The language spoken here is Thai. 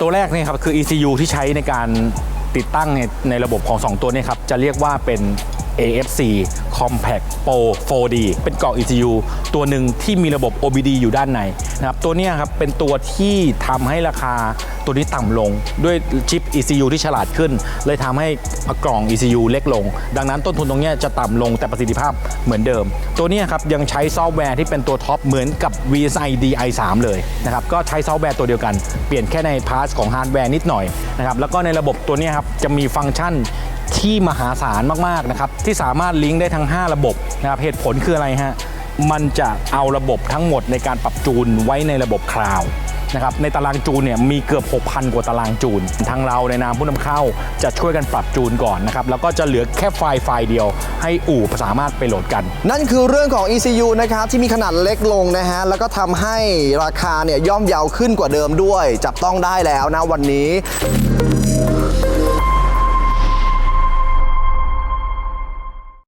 ตัวแรกเนี่ยครับคือ ECU ที่ใช้ในการติดตั้งในในระบบของ 2 ตัวเนี้ครับจะเรียกว่าเป็น AFC Compact Pro 4D เป็นกล่อง ECU ตัวหนึ่งที่มีระบบ OBD อยู่ด้านในนะครับตัวนี้ครับเป็นตัวที่ทำให้ราคาตัวนี้ต่ำลงด้วยชิป ECU ที่ฉลาดขึ้น เลยทำให้กล่อง ECU เล็กลง ดังนั้นต้นทุนตรงนี้จะต่ำลงแต่ประสิทธิภาพเหมือนเดิม ตัวนี้ครับยังใช้ซอฟต์แวร์ที่เป็นตัวท็อปเหมือนกับ VSI DI3 เลยนะครับก็ใช้ซอฟต์แวร์ตัวเดียวกัน เปลี่ยนแค่ในพาร์ทของฮาร์ดแวร์นิดหน่อยนะครับแล้วก็ในระบบตัวนี้ครับจะมีฟังก์ชัน ที่มหาศาลมากๆนะครับที่สามารถลิงก์ได้ทั้ง 5 ระบบนะครับเหตุผลคืออะไรฮะมันจะเอาระบบทั้งหมดในการปรับจูนไว้ในระบบคลาวนะครับในตารางจูนเนี่ยมีเกือบ 6,000 กว่าตารางจูน ทางเราในนามผู้นำเข้าจะช่วยกันปรับจูนก่อนนะครับ แล้วก็จะเหลือแค่ไฟล์ไฟล์เดียว ให้อู่สามารถไปโหลดกัน นั่นคือเรื่องของ ECU นะครับ ที่มีขนาดเล็กลงนะฮะ แล้วก็ทำให้ราคาเนี่ยย่อมเยาวขึ้นกว่าเดิมด้วย จับต้องได้แล้วนะวันนี้